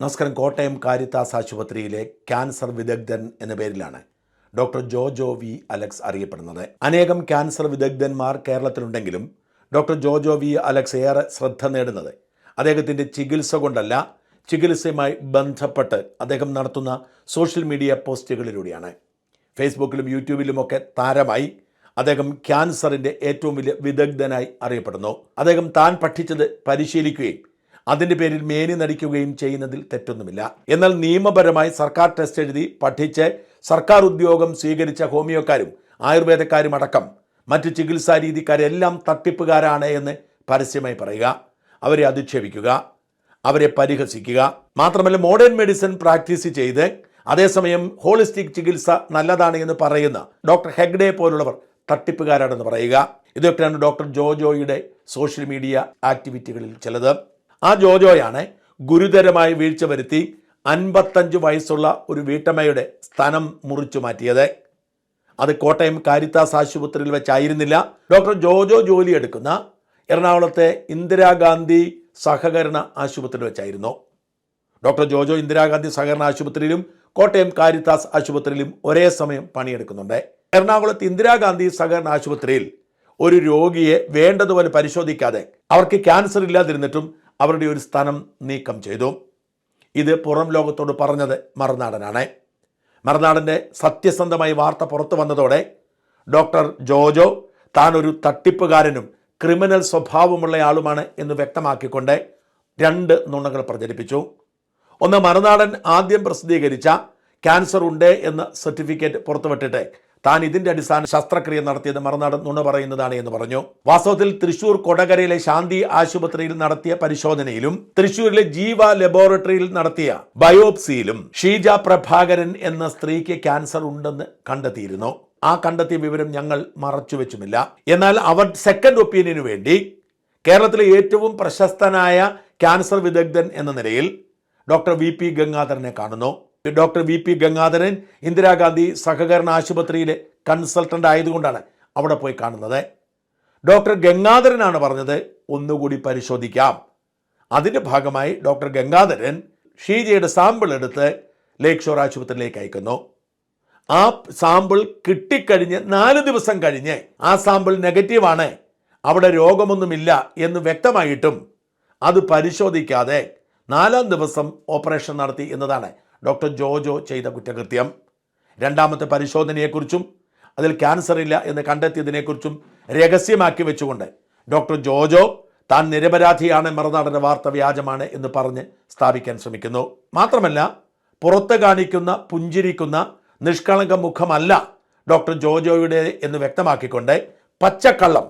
നമസ്കാരം. കോട്ടയം കാരിത്താസ് ആശുപത്രിയിലെ ക്യാൻസർ വിദഗ്ധൻ എന്ന പേരിലാണ് ഡോക്ടർ ജോജോ വി അലക്സ് അറിയപ്പെടുന്നത്. അനേകം ക്യാൻസർ വിദഗ്ധന്മാർ കേരളത്തിലുണ്ടെങ്കിലും ഡോക്ടർ ജോജോ വി അലക്സ് ഏറെ ശ്രദ്ധ നേടുന്നത് അദ്ദേഹത്തിന്റെ ചികിത്സ കൊണ്ടല്ല ചികിത്സയുമായി ബന്ധപ്പെട്ട് അദ്ദേഹം നടത്തുന്ന സോഷ്യൽ മീഡിയ പോസ്റ്റുകളിലൂടെയാണ്. ഫേസ്ബുക്കിലും യൂട്യൂബിലുമൊക്കെ താരമായി അദ്ദേഹം ക്യാൻസറിന്റെ ഏറ്റവും വലിയ വിദഗ്ധനായി അറിയപ്പെടുന്നു. അദ്ദേഹം താൻ പഠിച്ചത് പരിശീലിക്കുകയും അതിന്റെ പേരിൽ മേനി നടിക്കുകയും ചെയ്യുന്നതിൽ തെറ്റൊന്നുമില്ല. എന്നാൽ നിയമപരമായി സർക്കാർ ടെസ്റ്റ് എഴുതി പഠിച്ച് സർക്കാർ ഉദ്യോഗം സ്വീകരിച്ച ഹോമിയോക്കാരും ആയുർവേദക്കാരും അടക്കം മറ്റ് ചികിത്സാ രീതിക്കാരെല്ലാം തട്ടിപ്പുകാരാണ് എന്ന് പരസ്യമായി പറയുക അവരെ അധിക്ഷേപിക്കുക അവരെ പരിഹസിക്കുക. മാത്രമല്ല മോഡേൺ മെഡിസിൻ പ്രാക്ടീസ് ചെയ്ത് അതേസമയം ഹോളിസ്റ്റിക് ചികിത്സ നല്ലതാണ് എന്ന് പറയുന്ന ഡോക്ടർ ഹെഗ്ഡെ പോലുള്ളവർ തട്ടിപ്പുകാരാണെന്ന് പറയുക. ഇതൊക്കെയാണ് ഡോക്ടർ ജോജോയുടെ സോഷ്യൽ മീഡിയ ആക്ടിവിറ്റികളിൽ ചിലത്. ആ ജോജോയാണ് ഗുരുതരമായി വീഴ്ച വരുത്തി അൻപത്തഞ്ച് വയസ്സുള്ള ഒരു വീട്ടമ്മയുടെ സ്ഥാനം മുറിച്ചു മാറ്റിയത്. അത് കോട്ടയം കാരിത്താസ് ആശുപത്രിയിൽ വെച്ചായിരുന്നില്ല. ഡോക്ടർ ജോജോ ജോലി എടുക്കുന്ന എറണാകുളത്തെ ഇന്ദിരാഗാന്ധി സഹകരണ ആശുപത്രിയിൽ വെച്ചായിരുന്നു. ഡോക്ടർ ജോജോ ഇന്ദിരാഗാന്ധി സഹകരണ ആശുപത്രിയിലും കോട്ടയം കാരിത്താസ് ആശുപത്രിയിലും ഒരേ സമയം പണിയെടുക്കുന്നുണ്ട്. എറണാകുളത്ത് ഇന്ദിരാഗാന്ധി സഹകരണ ആശുപത്രിയിൽ ഒരു രോഗിയെ വേണ്ടതുപോലെ പരിശോധിക്കാതെ അവർക്ക് ക്യാൻസർ ഇല്ലാതിരുന്നിട്ടും അവരുടെ ഒരു സ്ഥാനം നീക്കം ചെയ്തു. ഇത് പുറം ലോകത്തോട് പറഞ്ഞത് മറുനാടനാണ്. മറുനാടന്റെ സത്യസന്ധമായി വാർത്ത പുറത്തു വന്നതോടെ ഡോക്ടർ ജോജോ താൻ ഒരു തട്ടിപ്പുകാരനും ക്രിമിനൽ സ്വഭാവമുള്ള ആളുമാണ് എന്ന് വ്യക്തമാക്കിക്കൊണ്ട് രണ്ട് നുണകൾ പ്രചരിപ്പിച്ചു. ഒന്ന് മറുനാടൻ ആദ്യം പ്രസിദ്ധീകരിച്ച ക്യാൻസർ ഉണ്ട് എന്ന സർട്ടിഫിക്കറ്റ് പുറത്തുവിട്ടിട്ട് താൻ ഇതിന്റെ അടിസ്ഥാന ശസ്ത്രക്രിയ നടത്തിയത് മറുനാടൻ നുണ പറയുന്നതാണ് എന്ന് പറഞ്ഞു. വാസ്തവത്തിൽ തൃശൂർ കൊടകരയിലെ ശാന്തി ആശുപത്രിയിൽ നടത്തിയ പരിശോധനയിലും തൃശൂരിലെ ജീവ ലബോറട്ടറിയിൽ നടത്തിയ ബയോപ്സിയിലും ഷീജ പ്രഭാകരൻ എന്ന സ്ത്രീക്ക് ക്യാൻസർ ഉണ്ടെന്ന് കണ്ടെത്തിയിരുന്നു. ആ കണ്ടെത്തിയ വിവരം ഞങ്ങൾ മറച്ചുവെച്ചുമില്ല എന്നാൽ അവർ സെക്കൻഡ് ഒപ്പീനിയനു വേണ്ടി കേരളത്തിലെ ഏറ്റവും പ്രശസ്തനായ ക്യാൻസർ വിദഗ്ധൻ എന്ന നിലയിൽ ഡോക്ടർ വി പി ഗംഗാധരനെ കാണുന്നു. Doctor V P Gangadharan Indira Gandhi സഹകരണ ആശുപത്രിയിലെ കൺസൾട്ടന്റ് ആയതുകൊണ്ടാണ് അവിടെ പോയി കാണുന്നത്. ഡോക്ടർ ഗംഗാധരനാണ് പറഞ്ഞത് ഒന്നുകൂടി പരിശോധിക്കാം. അതിന്റെ ഭാഗമായി ഡോക്ടർ ഗംഗാധരൻ ഷീജയുടെ സാമ്പിൾ എടുത്ത് ലേക്ക് ഷോർ ആശുപത്രിയിലേക്ക് അയക്കുന്നു. ആ സാമ്പിൾ കിട്ടിക്കഴിഞ്ഞ് നാല് ദിവസം കഴിഞ്ഞ് ആ സാമ്പിൾ നെഗറ്റീവാണ് അവിടെ രോഗമൊന്നുമില്ല എന്ന് വ്യക്തമായിട്ടും അത് പരിശോധിക്കാതെ നാലാം ദിവസം ഓപ്പറേഷൻ നടത്തി എന്നതാണ് ഡോക്ടർ ജോജോ ചെയ്ത കുറ്റകൃത്യം. രണ്ടാമത്തെ പരിശോധനയെക്കുറിച്ചും അതിൽ ക്യാൻസർ ഇല്ല എന്ന് കണ്ടെത്തിയതിനെക്കുറിച്ചും രഹസ്യമാക്കി വെച്ചുകൊണ്ട് ഡോക്ടർ ജോജോ താൻ നിരപരാധിയാണ് മറുനാടന്റെ വാർത്ത വ്യാജമാണ് എന്ന് പറഞ്ഞ് സ്ഥാപിക്കാൻ ശ്രമിക്കുന്നു. മാത്രമല്ല പുറത്ത് കാണിക്കുന്ന പുഞ്ചിരിക്കുന്ന നിഷ്കളങ്ക മുഖമല്ല ഡോക്ടർ ജോജോയുടെ എന്ന് വ്യക്തമാക്കിക്കൊണ്ട് പച്ചക്കള്ളം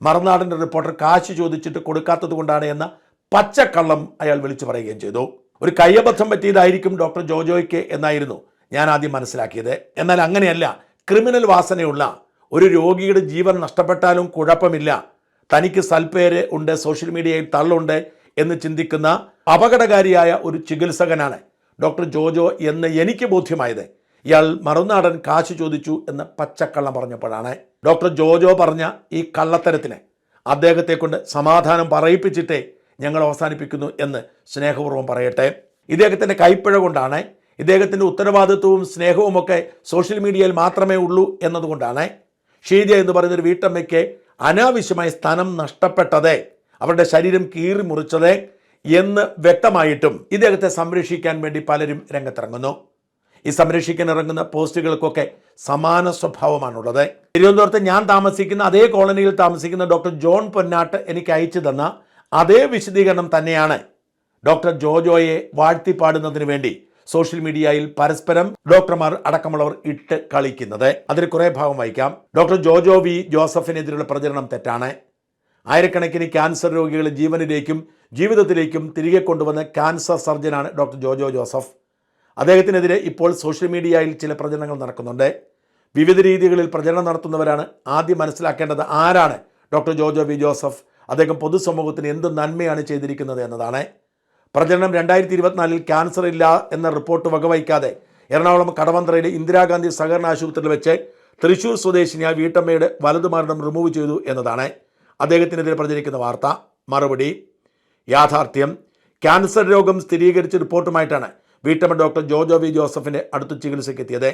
മറുനാടന്റെ റിപ്പോർട്ടർ കാശ് ചോദിച്ചിട്ട് കൊടുക്കാത്തത് കൊണ്ടാണ് എന്ന പച്ചക്കള്ളം അയാൾ വിളിച്ചു പറയുകയും ചെയ്തു. ഒരു കയ്യബദ്ധം പറ്റിയതായിരിക്കും ഡോക്ടർ ജോജോയ്ക്ക് എന്നായിരുന്നു ഞാൻ ആദ്യം മനസ്സിലാക്കിയത്. എന്നാൽ അങ്ങനെയല്ല ക്രിമിനൽ വാസനയുള്ള ഒരു രോഗിയുടെ ജീവൻ നഷ്ടപ്പെട്ടാലും കുഴപ്പമില്ല. തനിക്ക് സൽപ്പേര് ഉണ്ട് സോഷ്യൽ മീഡിയയിൽ തള്ളുണ്ട് എന്ന് ചിന്തിക്കുന്ന അപകടകാരിയായ ഒരു ചികിത്സകനാണ് ഡോക്ടർ ജോജോ എന്ന് എനിക്ക് ബോധ്യമായത്. ഇയാൾ മറുനാടൻ കാശ് ചോദിച്ചു എന്ന് പച്ചക്കള്ളം പറഞ്ഞപ്പോഴാണ്. ഡോക്ടർ ജോജോ പറഞ്ഞ ഈ കള്ളത്തരത്തിന് അദ്ദേഹത്തെ കൊണ്ട് സമാധാനം പറയിപ്പിച്ചിട്ടേ ഞങ്ങൾ അവസാനിപ്പിക്കുന്നു എന്ന് സ്നേഹപൂർവം പറയട്ടെ. ഇദ്ദേഹത്തിന്റെ കൈപ്പിഴ കൊണ്ടാണ് ഇദ്ദേഹത്തിന്റെ ഉത്തരവാദിത്വവും സ്നേഹവുമൊക്കെ സോഷ്യൽ മീഡിയയിൽ മാത്രമേ ഉള്ളൂ എന്നതുകൊണ്ടാണ് ഷീജ എന്ന് പറയുന്നൊരു വീട്ടമ്മയ്ക്ക് അനാവശ്യമായി സ്ഥാനം നഷ്ടപ്പെട്ടത് അവരുടെ ശരീരം കീറി മുറിച്ചത് എന്ന് വ്യക്തമായിട്ടും ഇദ്ദേഹത്തെ സംരക്ഷിക്കാൻ വേണ്ടി പലരും രംഗത്തിറങ്ങുന്നു. ഈ സംരക്ഷിക്കാൻ ഇറങ്ങുന്ന പോസ്റ്റുകൾക്കൊക്കെ സമാന സ്വഭാവമാണുള്ളത്. തിരുവനന്തപുരത്ത് ഞാൻ താമസിക്കുന്ന അതേ കോളനിയിൽ താമസിക്കുന്ന ഡോക്ടർ ജോൺ പൊന്നാട്ട് എനിക്ക് അയച്ചു തന്ന അതേ വിശദീകരണം തന്നെയാണ് ഡോക്ടർ ജോജോയെ വാഴ്ത്തിപ്പാടുന്നതിന് വേണ്ടി സോഷ്യൽ മീഡിയയിൽ പരസ്പരം ഡോക്ടർമാർ അടക്കമുള്ളവർ ഇട്ട് കളിക്കുന്നത്. അതിൽ കുറേ ഭാഗം വായിക്കാം. ഡോക്ടർ ജോജോ വി ജോസഫിനെതിരെയുള്ള പ്രചരണം തെറ്റാണ്. ആയിരക്കണക്കിന് ക്യാൻസർ രോഗികളെ ജീവനിലേക്കും ജീവിതത്തിലേക്കും തിരികെ കൊണ്ടുവന്ന ക്യാൻസർ സർജനാണ് ഡോക്ടർ ജോജോ ജോസഫ്. അദ്ദേഹത്തിനെതിരെ ഇപ്പോൾ സോഷ്യൽ മീഡിയയിൽ ചില പ്രചരണങ്ങൾ നടക്കുന്നുണ്ട്. വിവിധ രീതികളിൽ പ്രചരണം നടത്തുന്നവരാണ് ആദ്യം മനസ്സിലാക്കേണ്ടത് ആരാണ് ഡോക്ടർ ജോജോ വി ജോസഫ്. അദ്ദേഹം പൊതുസമൂഹത്തിന് എന്ത് നന്മയാണ് ചെയ്തിരിക്കുന്നത് എന്നതാണ്. പ്രചരണം രണ്ടായിരത്തി ഇരുപത്തിനാലിൽ ക്യാൻസർ ഇല്ല എന്ന റിപ്പോർട്ട് വകവയ്ക്കാതെ എറണാകുളം കടവന്ത്രയിലെ ഇന്ദിരാഗാന്ധി സഹകരണ ആശുപത്രിയിൽ വെച്ച് തൃശൂർ സ്വദേശിനിയായ വീട്ടമ്മയുടെ വലതുമരണം റിമൂവ് ചെയ്തു എന്നതാണ് അദ്ദേഹത്തിനെതിരെ പ്രചരിക്കുന്ന വാർത്ത. മറുപടി യാഥാർത്ഥ്യം ക്യാൻസർ രോഗം സ്ഥിരീകരിച്ച റിപ്പോർട്ടുമായിട്ടാണ് വീട്ടമ്മ ഡോക്ടർ ജോജോ വി ജോസഫിന്റെ അടുത്ത് ചികിത്സയ്ക്ക് എത്തിയത്.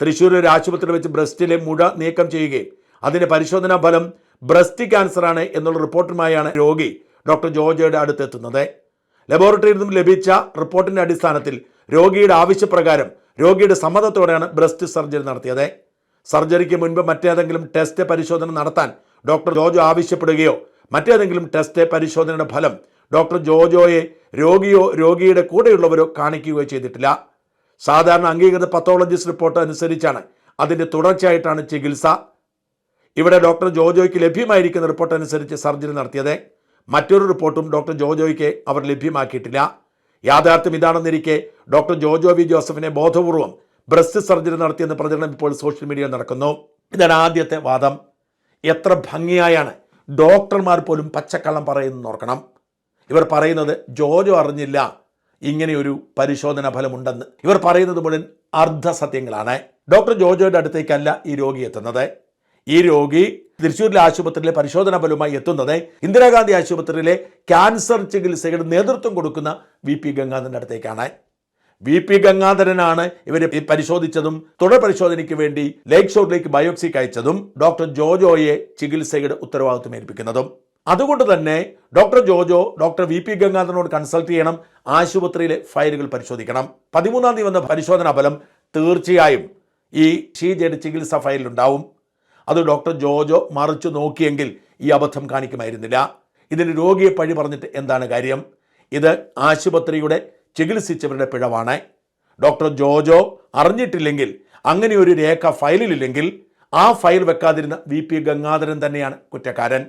തൃശ്ശൂർ ഒരു ആശുപത്രിയിൽ വെച്ച് ബ്രസ്റ്റിലെ മുഴ നീക്കം ചെയ്യുകയും അതിന്റെ പരിശോധനാ ഫലം ബ്രസ്റ്റ് ക്യാൻസറാണ് എന്നുള്ള റിപ്പോർട്ടുമായാണ് രോഗി ഡോക്ടർ ജോർജയുടെ അടുത്തെത്തുന്നത്. ലബോറട്ടറിയിൽ നിന്നും ലഭിച്ച റിപ്പോർട്ടിന്റെ അടിസ്ഥാനത്തിൽ രോഗിയുടെ ആവശ്യപ്രകാരം രോഗിയുടെ സമ്മതത്തോടെയാണ് ബ്രസ്റ്റ് സർജറി നടത്തിയത്. സർജറിക്ക് മുൻപ് മറ്റേതെങ്കിലും ടെസ്റ്റ് പരിശോധന നടത്താൻ ഡോക്ടർ ജോജോ ആവശ്യപ്പെടുകയോ മറ്റേതെങ്കിലും ടെസ്റ്റ് പരിശോധനയുടെ ഫലം ഡോക്ടർ ജോജോയെ രോഗിയോ രോഗിയുടെ കൂടെയുള്ളവരോ കാണിക്കുകയോ ചെയ്തിട്ടില്ല. സാധാരണ അംഗീകൃത പത്തോളജിസ്റ്റ് റിപ്പോർട്ട് അനുസരിച്ചാണ് അതിന്റെ തുടർച്ചയായിട്ടാണ് ചികിത്സ. ഇവിടെ ഡോക്ടർ ജോജോയ്ക്ക് ലഭ്യമായിരിക്കുന്ന റിപ്പോർട്ട് അനുസരിച്ച് സർജറി നടത്തിയത്. മറ്റൊരു റിപ്പോർട്ടും ഡോക്ടർ ജോജോയ്ക്ക് അവർ ലഭ്യമാക്കിയിട്ടില്ല. യാഥാർത്ഥ്യം ഇതാണെന്നിരിക്കെ ഡോക്ടർ ജോജോ വി ജോസഫിനെ ബോധപൂർവം ബ്രസ്റ്റ് സർജറി നടത്തിയെന്ന് പ്രചരണം ഇപ്പോൾ സോഷ്യൽ മീഡിയയിൽ നടക്കുന്നു. ഇതാണ് ആദ്യത്തെ വാദം. എത്ര ഭംഗിയായാണ് ഡോക്ടർമാർ പോലും പച്ചക്കള്ളം പറയുന്നു ഓർക്കണം. ഇവർ പറയുന്നത് ജോജോ അറിഞ്ഞില്ല. ഇങ്ങനെയൊരു പരിശോധനാ ഫലമുണ്ടെന്ന്. ഇവർ പറയുന്നത് മുഴുവൻ അർദ്ധസത്യങ്ങളാണ്. ഡോക്ടർ ജോജോയുടെ അടുത്തേക്കല്ല ഈ രോഗി എത്തുന്നത്. ഈ രോഗി തൃശ്ശൂരിലെ ആശുപത്രിയിലെ പരിശോധനാ ഫലവുമായി എത്തുന്നത് ഇന്ദിരാഗാന്ധി ആശുപത്രിയിലെ ക്യാൻസർ ചികിത്സയുടെ നേതൃത്വം കൊടുക്കുന്ന വി പി ഗംഗാധരന്റെ അടുത്തേക്കാണ്. വി പി ഗംഗാധരനാണ് ഇവരെ പരിശോധിച്ചതും തുടർ പരിശോധനയ്ക്ക് വേണ്ടി ലേക്ക് ഷോറിലേക്ക് ബയോപ്സിക്ക് അയച്ചതും ഡോക്ടർ ജോജോയെ ചികിത്സയുടെ ഉത്തരവാദിത്വം ഏൽപ്പിക്കുന്നതും. അതുകൊണ്ട് തന്നെ doctor Jojo doctor V P ഗംഗാധരനോട് consult ചെയ്യണം ആശുപത്രിയിലെ ഫയലുകൾ പരിശോധിക്കണം. പതിമൂന്നാം തീയതി വന്ന പരിശോധനാ ഫലം തീർച്ചയായും ഈ ഷീജയുടെ ചികിത്സാ ഫയലിലുണ്ടാവും. അത് ഡോക്ടർ ജോജോ മറിച്ചു നോക്കിയെങ്കിൽ ഈ അബദ്ധം കാണിക്കുമായിരുന്നില്ല. ഇതിന് രോഗിയെ പഴി പറഞ്ഞിട്ട് എന്താണ് കാര്യം? ഇത് ആശുപത്രിയുടെ ചികിത്സിച്ചവരുടെ പിഴവാണ്. ഡോക്ടർ ജോജോ അറിഞ്ഞിട്ടില്ലെങ്കിൽ അങ്ങനെ ഒരു രേഖ ഫയലിലില്ലെങ്കിൽ ആ ഫയൽ വെക്കാതിരുന്ന വി പി ഗംഗാധരൻ തന്നെയാണ് കുറ്റക്കാരൻ.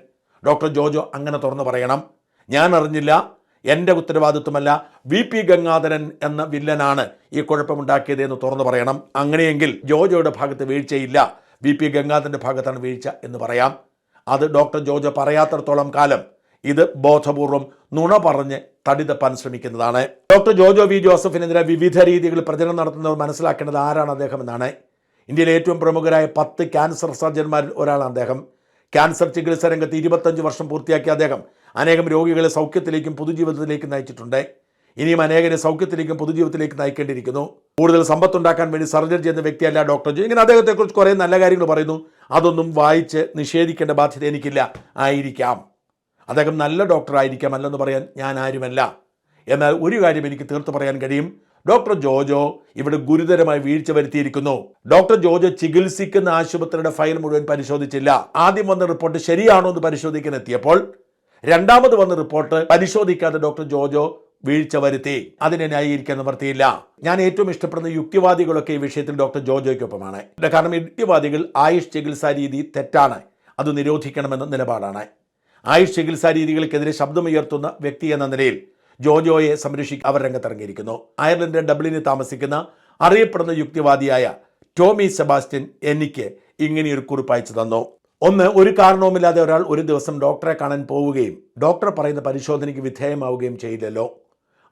ഡോക്ടർ ജോജോ അങ്ങനെ തുറന്നു പറയണം. ഞാൻ അറിഞ്ഞില്ല എന്റെ ഉത്തരവാദിത്വമല്ല വി പി ഗംഗാധരൻ എന്ന വില്ലനാണ് ഈ കുഴപ്പമുണ്ടാക്കിയത് എന്ന് തുറന്നു പറയണം. അങ്ങനെയെങ്കിൽ ജോജോയുടെ ഭാഗത്ത് വീഴ്ചയില്ല. വി പി ഗംഗാധരന്റെ ഭാഗത്താണ് വീഴ്ച എന്ന് പറയാം. അത് ഡോക്ടർ ജോർജ് പറയാത്തിടത്തോളം കാലം ഇത് ബോധപൂർവം നുണ പറഞ്ഞ് തടി തപ്പാൻ ശ്രമിക്കുന്നതാണ്. ഡോക്ടർ ജോജോ വി ജോസഫിനെതിരെ വിവിധ രീതികളിൽ പ്രചരണം നടത്തുന്നവർ മനസ്സിലാക്കേണ്ടത് ആരാണ് അദ്ദേഹം എന്നാണ്. ഇന്ത്യയിലെ ഏറ്റവും പ്രമുഖരായ പത്ത് ക്യാൻസർ സർജന്മാരിൽ ഒരാളാണ് അദ്ദേഹം. ക്യാൻസർ ചികിത്സാ രംഗത്ത് ഇരുപത്തഞ്ച് വർഷം പൂർത്തിയാക്കിയ അദ്ദേഹം അനേകം രോഗികളെ സൗഖ്യത്തിലേക്കും പൊതുജീവിതത്തിലേക്കും നയിച്ചിട്ടുണ്ട്. ഇനിയും അനേകരെ സൗഖ്യത്തിലേക്കും പൊതുജീവിതത്തിലേക്കും നയിക്കേണ്ടിയിരിക്കുന്നു. കൂടുതൽ സമ്പത്തുണ്ടാക്കാൻ വേണ്ടി സർജറി ചെയ്യുന്ന വ്യക്തിയല്ല ഡോക്ടർ ജോ. ഇങ്ങനെ അദ്ദേഹത്തെക്കുറിച്ച് കുറേ നല്ല കാര്യങ്ങൾ പറയുന്നു. അതൊന്നും വായിച്ച് നിഷേധിക്കേണ്ട ബാധ്യത എനിക്കില്ല. ആയിരിക്കാം. അദ്ദേഹം നല്ല ഡോക്ടർ ആയിരിക്കാം അല്ലെന്ന് പറയാൻ ഞാൻ ആരുമല്ല. എന്നാൽ ഒരു കാര്യം എനിക്ക് തീർത്ത് പറയാൻ കഴിയും. ഡോക്ടർ ജോജോ ഇവിടെ ഗുരുതരമായി വീഴ്ച വരുത്തിയിരിക്കുന്നു. ഡോക്ടർ ജോജോ ചികിത്സിക്കുന്ന ആശുപത്രിയുടെ ഫയൽ മുഴുവൻ പരിശോധിച്ചില്ല. ആദ്യം വന്ന റിപ്പോർട്ട് ശരിയാണോ എന്ന് പരിശോധിക്കാൻ എത്തിയപ്പോൾ രണ്ടാമത് വന്ന റിപ്പോർട്ട് പരിശോധിക്കാതെ ഡോക്ടർ ജോജോ വീഴ്ച വരുത്തി അതിനെ ന്യായീകരിക്കാൻ നിവർത്തിയില്ല. ഞാൻ ഏറ്റവും ഇഷ്ടപ്പെടുന്ന യുക്തിവാദികളൊക്കെ ഈ വിഷയത്തിൽ ഡോക്ടർ ജോജോയ്ക്കൊപ്പമാണ്. കാരണം യുക്തിവാദികൾ ആയുഷ് ചികിത്സാ രീതി തെറ്റാണ്. അത് നിരോധിക്കണമെന്ന നിലപാടാണ്. ആയുഷ് ചികിത്സാ രീതികൾക്കെതിരെ ശബ്ദമുയർത്തുന്ന വ്യക്തി എന്ന നിലയിൽ ജോജോയെ സംരക്ഷിക്കാൻ അവർ രംഗത്തിറങ്ങിയിരിക്കുന്നു. അയർലൻഡ് ഡബ്ലിനിൽ താമസിക്കുന്ന അറിയപ്പെടുന്ന യുക്തിവാദിയായ ടോമി സെബാസ്റ്റ്യൻ എനിക്ക് ഇങ്ങനെയൊരു കുറിപ്പ് അയച്ചു തന്നു. ഒന്ന് ഒരു കാരണവുമില്ലാതെ ഒരാൾ ഒരു ദിവസം ഡോക്ടറെ കാണാൻ പോവുകയും ഡോക്ടർ പറയുന്ന പരിശോധനയ്ക്ക് വിധേയമാവുകയും ചെയ്യില്ലല്ലോ.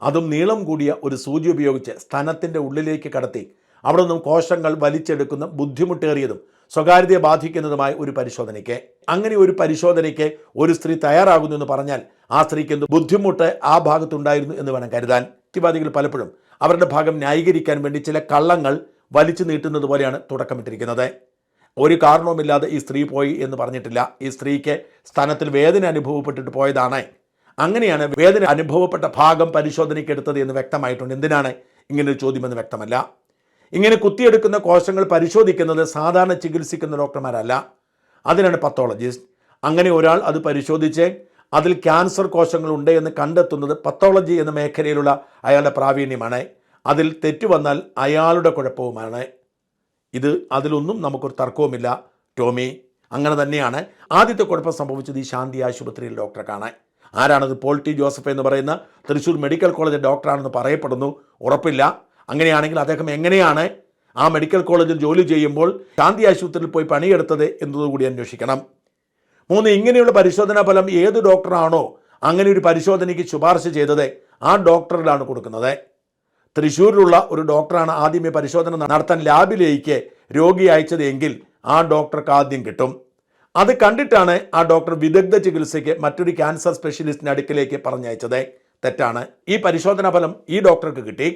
അതും നീളം കൂടിയ ഒരു സൂചി ഉപയോഗിച്ച് സ്ഥനത്തിന്റെ ഉള്ളിലേക്ക് കടത്തി. അവിടെ നിന്നും കോശങ്ങൾ വലിച്ചെടുക്കുന്ന ബുദ്ധിമുട്ടേറിയതും സ്വകാര്യതയെ ബാധിക്കുന്നതുമായ ഒരു പരിശോധനയ്ക്ക്. അങ്ങനെ ഒരു പരിശോധനയ്ക്ക് ഒരു സ്ത്രീ തയ്യാറാകുന്നു എന്ന് പറഞ്ഞാൽ ആ സ്ത്രീക്ക് എന്ത് ബുദ്ധിമുട്ട് ആ ഭാഗത്തുണ്ടായിരുന്നു എന്ന് വേണം കരുതാൻ. യുക്തിവാദികൾ പലപ്പോഴും അവരുടെ ഭാഗം ന്യായീകരിക്കാൻ വേണ്ടി ചില കള്ളങ്ങൾ വലിച്ചു നീട്ടുന്നത് പോലെയാണ് തുടക്കമിട്ടിരിക്കുന്നത്. ഒരു കാരണവുമില്ലാതെ ഈ സ്ത്രീ പോയി എന്ന് പറഞ്ഞിട്ടില്ല. ഈ സ്ത്രീക്ക് സ്ഥാനത്തിൽ വേദന അനുഭവപ്പെട്ടിട്ട് പോയതാണ്. അങ്ങനെയാണ് വേദന അനുഭവപ്പെട്ട ഭാഗം പരിശോധനയ്ക്ക് എടുത്തത് എന്ന് വ്യക്തമായിട്ടുണ്ട്. എന്തിനാണ് ഇങ്ങനെ ഇങ്ങനൊരു ചോദ്യമെന്ന് വ്യക്തമല്ല. ഇങ്ങനെ കുത്തിയെടുക്കുന്ന കോശങ്ങൾ പരിശോധിക്കുന്നത് സാധാരണ ചികിത്സിക്കുന്ന ഡോക്ടർമാരല്ല. അതിനാണ് പത്തോളജിസ്റ്റ് അങ്ങനെ ഒരാൾ അത് പരിശോധിച്ച് അതിൽ ക്യാൻസർ കോശങ്ങൾ ഉണ്ട് എന്ന് കണ്ടെത്തുന്നത് പത്തോളജി എന്ന മേഖലയിലുള്ള അയാളുടെ പ്രാവീണ്യമാണ്. അതിൽ തെറ്റ് വന്നാൽ അയാളുടെ കുഴപ്പവുമാണ്. ഇത് അതിലൊന്നും നമുക്കൊരു തർക്കവുമില്ല. ടോമി അങ്ങനെ തന്നെയാണ്. ആദ്യത്തെ കുഴപ്പം സംഭവിച്ചത് ഈ ശാന്തി ആശുപത്രിയിൽ ഡോക്ടറെ കാണാൻ. ആരാണത്? പോൾ ടി ജോസഫ് എന്ന് പറയുന്ന തൃശ്ശൂർ മെഡിക്കൽ കോളേജ് ഡോക്ടറാണെന്ന് പറയപ്പെടുന്നു. ഉറപ്പില്ല. അങ്ങനെയാണെങ്കിൽ അദ്ദേഹം എങ്ങനെയാണ് ആ മെഡിക്കൽ കോളേജിൽ ജോലി ചെയ്യുമ്പോൾ ശാന്തി ആശുപത്രിയിൽ പോയി പണിയെടുത്തത് എന്നതുകൂടി അന്വേഷിക്കണം. മൂന്ന് ഇങ്ങനെയുള്ള പരിശോധനാ ഫലം ഏത് ഡോക്ടറാണോ അങ്ങനെ ഒരു പരിശോധനയ്ക്ക് ശുപാർശ ചെയ്തത് ആ ഡോക്ടറിലാണ് കൊടുക്കുന്നത്. തൃശ്ശൂരിലുള്ള ഒരു ഡോക്ടറാണ് ആദ്യമേ പരിശോധന നടത്താൻ ലാബിലേക്ക് രോഗി അയച്ചത് എങ്കിൽ ആ ഡോക്ടർക്ക് ആദ്യം കിട്ടും. അത് കണ്ടിട്ടാണ് ആ ഡോക്ടർ വിദഗ്ധ ചികിത്സയ്ക്ക് മറ്റൊരു ക്യാൻസർ സ്പെഷ്യലിസ്റ്റിന്റെ അടുക്കിലേക്ക് പറഞ്ഞയച്ചത്. തെറ്റാണ്. ഈ പരിശോധനാ ഫലം ഈ ഡോക്ടർക്ക് കിട്ടി.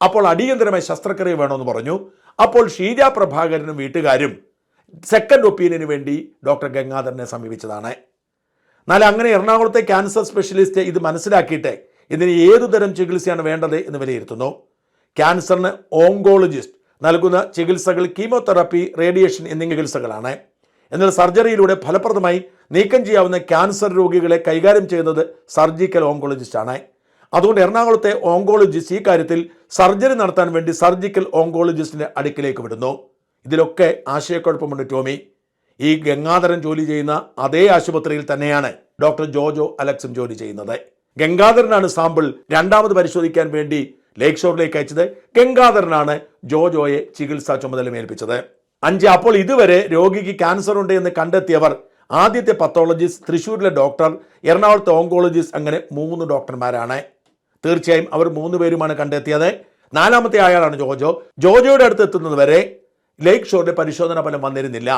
അപ്പോൾ അടിയന്തരമായി ശസ്ത്രക്രിയ വേണമെന്ന് പറഞ്ഞു. അപ്പോൾ ഷീജ പ്രഭാകരനും വീട്ടുകാരും സെക്കൻഡ് ഒപ്പീനിയന് വേണ്ടി ഡോക്ടർ ഗംഗാധരനെ സമീപിച്ചതാണ്. എന്നാൽ അങ്ങനെ എറണാകുളത്തെ ക്യാൻസർ സ്പെഷ്യലിസ്റ്റ് ഇത് മനസ്സിലാക്കിയിട്ട് ഇതിന് ഏതുതരം ചികിത്സയാണ് വേണ്ടത് എന്ന് വിലയിരുത്തുന്നു. ക്യാൻസറിന് ഓങ്കോളജിസ്റ്റ് നൽകുന്ന ചികിത്സകൾ കീമോതെറാപ്പി റേഡിയേഷൻ എന്നീ ചികിത്സകളാണ്. എന്നാൽ സർജറിയിലൂടെ ഫലപ്രദമായി നീക്കം ചെയ്യാവുന്ന ക്യാൻസർ രോഗികളെ കൈകാര്യം ചെയ്യുന്നത് സർജിക്കൽ ഓങ്കോളജിസ്റ്റാണ്. അതുകൊണ്ട് എറണാകുളത്തെ ഓങ്കോളജിസ്റ്റ് ഈ കാര്യത്തിൽ സർജറി നടത്താൻ വേണ്ടി സർജിക്കൽ ഓങ്കോളജിസ്റ്റിന്റെ അടുക്കിലേക്ക് വിടുന്നു. ഇതിലൊക്കെ ആശയക്കുഴപ്പമുണ്ട് ടോമി. ഈ ഗംഗാധരൻ ജോലി ചെയ്യുന്ന അതേ ആശുപത്രിയിൽ തന്നെയാണ് ഡോക്ടർ ജോജോ അലക്സും ജോലി ചെയ്യുന്നത്. ഗംഗാധരനാണ് സാമ്പിൾ രണ്ടാമത് പരിശോധിക്കാൻ വേണ്ടി ലേക്ക് ഷോറിലേക്ക് അയച്ചത്. ഗംഗാധരനാണ് ജോജോയെ ചികിത്സാ ചുമതല ഏൽപ്പിച്ചത് അഞ്ച് അപ്പോൾ ഇതുവരെ രോഗിക്ക് ക്യാൻസർ ഉണ്ട് എന്ന് കണ്ടെത്തിയവർ ആദ്യത്തെ പത്തോളജിസ്റ്റ് തൃശ്ശൂരിലെ ഡോക്ടർ എറണാകുളത്തെ ഓങ്കോളജിസ്റ്റ് അങ്ങനെ മൂന്ന് ഡോക്ടർമാരാണ് തീർച്ചയായും അവർ മൂന്ന് പേരുമാണ് കണ്ടെത്തിയത്. നാലാമത്തെ ആയാളാണ് ജോജോ. ജോജോയുടെ അടുത്ത് എത്തുന്നത് വരെ ലേക്ക് ഷോറിന്റെ പരിശോധന ഫലം വന്നിരുന്നില്ല.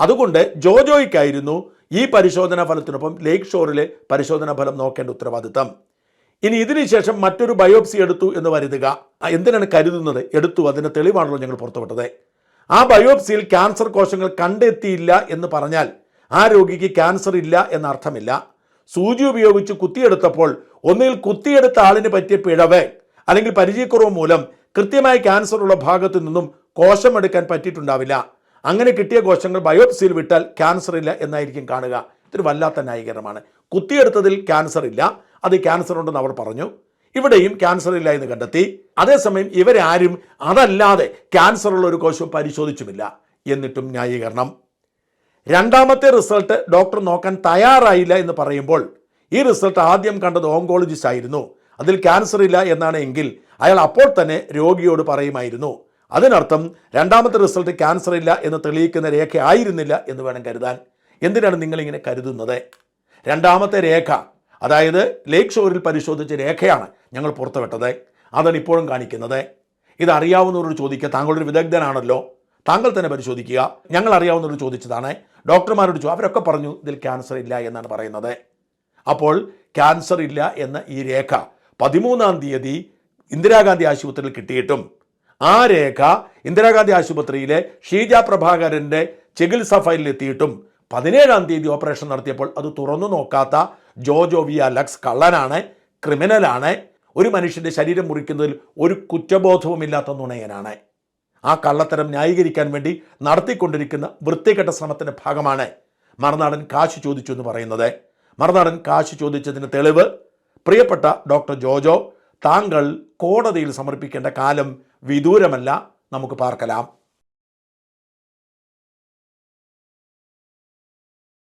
അതുകൊണ്ട് ജോജോയ്ക്കായിരുന്നു ഈ പരിശോധനാ ഫലത്തിനൊപ്പം ലേക്ക് ഷോറിലെ പരിശോധനാ ഫലം നോക്കേണ്ട ഉത്തരവാദിത്തം. ഇനി ഇതിനുശേഷം മറ്റൊരു ബയോപ്സി എടുത്തു എന്ന് വരുതുക എന്തിനാണ് കരുതുന്നത്? എടുത്തു അതിന് തെളിവാണല്ലോ ഞങ്ങൾ പുറത്തുവിട്ടത്. ആ ബയോപ്സിയിൽ ക്യാൻസർ കോശങ്ങൾ കണ്ടെത്തിയില്ല എന്ന് പറഞ്ഞാൽ ആ രോഗിക്ക് ക്യാൻസർ ഇല്ല എന്ന അർത്ഥമില്ല സൂചി ഉപയോഗിച്ച് കുത്തിയെടുത്തപ്പോൾ ഒന്നിൽ കുത്തിയെടുത്ത ആളിന് പറ്റിയ പിഴവ് അല്ലെങ്കിൽ പരിചയക്കുറവ് മൂലം കൃത്യമായി ക്യാൻസർ ഉള്ള ഭാഗത്തു നിന്നും കോശം എടുക്കാൻ പറ്റിയിട്ടുണ്ടാവില്ല. അങ്ങനെ കിട്ടിയ കോശങ്ങൾ ബയോപ്സിയിൽ വിട്ടാൽ ക്യാൻസർ ഇല്ല എന്നായിരിക്കും കാണുക. ഇതൊരു വല്ലാത്ത ന്യായീകരണമാണ്. കുത്തിയെടുത്തതിൽ ക്യാൻസർ ഇല്ല. അത് ക്യാൻസർ ഉണ്ടെന്ന് അവർ പറഞ്ഞു. ഇവിടെയും ക്യാൻസർ ഇല്ല എന്ന് കണ്ടെത്തി. അതേസമയം ഇവരാരും അതല്ലാതെ ക്യാൻസർ ഉള്ള ഒരു കോശവും പരിശോധിച്ചുമില്ല. എന്നിട്ടും ന്യായീകരണം. രണ്ടാമത്തെ റിസൾട്ട് ഡോക്ടർ നോക്കാൻ തയ്യാറായില്ല എന്ന് പറയുമ്പോൾ ഈ റിസൾട്ട് ആദ്യം കണ്ടത് ഓങ്കോളജിസ്റ്റ് ആയിരുന്നു. അതിൽ ക്യാൻസർ ഇല്ല എന്നാണ് എങ്കിൽ അയാൾ അപ്പോൾ തന്നെ രോഗിയോട് പറയുമായിരുന്നു. അതിനർത്ഥം രണ്ടാമത്തെ റിസൾട്ട് ക്യാൻസർ ഇല്ല എന്ന് തെളിയിക്കുന്ന രേഖ ആയിരുന്നില്ല എന്ന് വേണം കരുതാൻ. എന്തിനാണ് നിങ്ങളിങ്ങനെ കരുതുന്നത്? രണ്ടാമത്തെ രേഖ അതായത് ലേക്ക് ഷോറിൽ പരിശോധിച്ച രേഖയാണ് ഞങ്ങൾ പുറത്തുവിട്ടത്. അതാണ് ഇപ്പോഴും കാണിക്കുന്നത്. ഇതറിയാവുന്നവരോട് ചോദിക്കുക. താങ്കളൊരു വിദഗ്ധനാണല്ലോ. താങ്കൾ തന്നെ പരിശോധിക്കുക. ഞങ്ങൾ അറിയാവുന്നവരോട് ചോദിച്ചതാണ്. ഡോക്ടർമാരോട് ചോദിച്ചു അവരൊക്കെ പറഞ്ഞു ഇതിൽ ക്യാൻസർ ഇല്ല എന്നാണ് പറയുന്നത്. അപ്പോൾ ക്യാൻസർ ഇല്ല എന്ന ഈ രേഖ പതിമൂന്നാം തീയതി ഇന്ദിരാഗാന്ധി ആശുപത്രിയിൽ കിട്ടിയിട്ടും ആ രേഖ ഇന്ദിരാഗാന്ധി ആശുപത്രിയിലെ ഷീജ പ്രഭാകരന്റെ ചികിത്സാ ഫയലിൽ എത്തിയിട്ടും പതിനേഴാം തീയതി ഓപ്പറേഷൻ നടത്തിയപ്പോൾ അത് തുറന്നു നോക്കാത്ത ജോജോ വി അലക്സ് കള്ളനാണ് ക്രിമിനലാണ് ഒരു മനുഷ്യന്റെ ശരീരം മുറിക്കുന്നതിൽ ഒരു കുറ്റബോധവുമില്ലാത്ത നുണയനാണ്. ആ കള്ളത്തരം ന്യായീകരിക്കാൻ വേണ്ടി നടത്തിക്കൊണ്ടിരിക്കുന്ന വൃത്തികെട്ട ശ്രമത്തിന്റെ ഭാഗമാണ് മറുനാടൻ കാശ് ചോദിച്ചു എന്ന് പറയുന്നത്. മറുനാടൻ കാശ് ചോദിച്ചതിന് തെളിവ് പ്രിയപ്പെട്ട ഡോക്ടർ ജോജോ താങ്കൾ കോടതിയിൽ സമർപ്പിക്കേണ്ട കാലം വിദൂരമല്ല നമുക്ക് പാർക്കലാം.